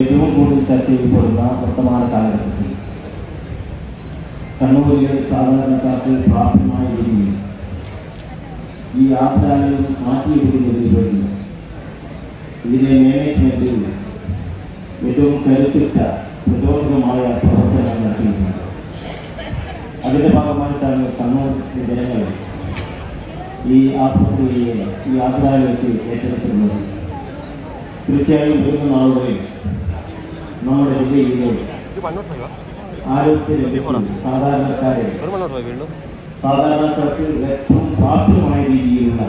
ഏറ്റവും കൂടുതൽ ചർച്ച ചെയ്യപ്പെടുന്ന വർത്തമാന കാലഘട്ടത്തിൽ കണ്ണൂരിലെ സാധാരണക്കാർക്ക് പ്രാപ്യമായ രീതിയിൽ ഈ യാത്രാലയം മാറ്റിയെടുക്കുന്നതിന് വേണ്ടി ഇതിനെ മാനേജ്മെന്റിൽ ഏറ്റവും കരുത്തുറ്റ പ്രചോദനമായ പ്രവർത്തനം നടത്തിയിട്ടുണ്ട്. അതിന്റെ ഭാഗമായിട്ടാണ് കണ്ണൂർ ജനങ്ങൾ ഈ ആശുപത്രിയെ ഈ യാത്രാലയത്തിൽ ഏറ്റെടുത്തിരുന്നത് തീർച്ചയായും വരുന്ന നാളുകളിൽ നമ്മുടെ ജില്ലയിൽ ആരോഗ്യ സാധാരണക്കാരെ സാധാരണക്കാർക്ക് ഏറ്റവും പ്രാപ്യമായ രീതിയിലുള്ള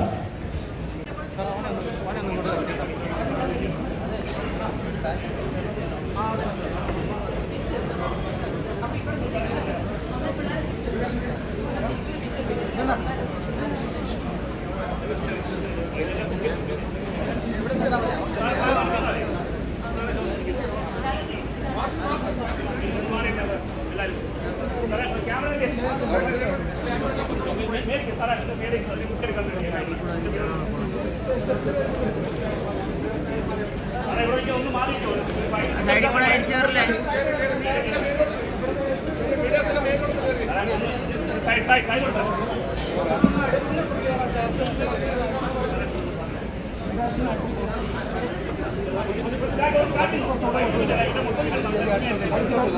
സൈഡിൽ കൂടെ അടിച്ചു കയറില്ലേ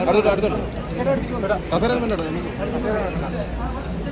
അടുത്തോട്ട് അടുത്തോട്ട് കസേര മുന്നോട്ട്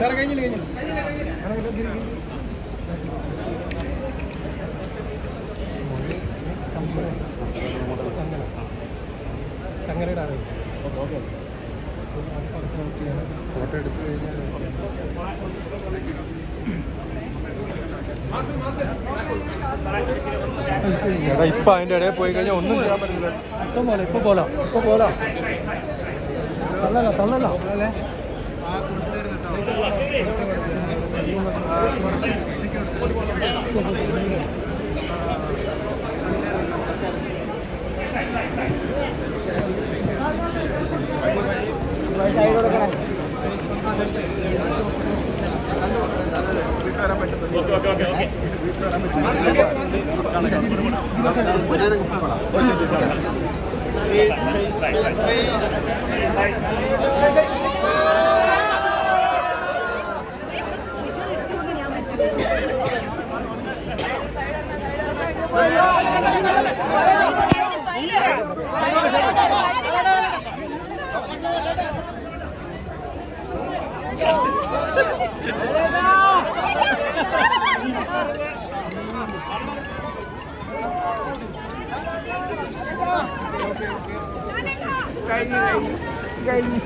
സാറേ കഴിഞ്ഞില്ല കഴിഞ്ഞില്ല. ചങ്ങലയുടെ ഫോട്ടോ എടുത്തു കഴിഞ്ഞാൽ ചേട്ടാ ഇപ്പൊ അതിന്റെ ഇടയിൽ പോയി കഴിഞ്ഞാൽ ഒന്നും ചെയ്യാൻ പറ്റില്ല ഇപ്പൊ പോലെ ഇപ്പൊ പോലാം ഇപ്പൊ പോലാ തള്ളല തള്ളല കഴിഞ്ഞു കഴിഞ്ഞു കഴിഞ്ഞു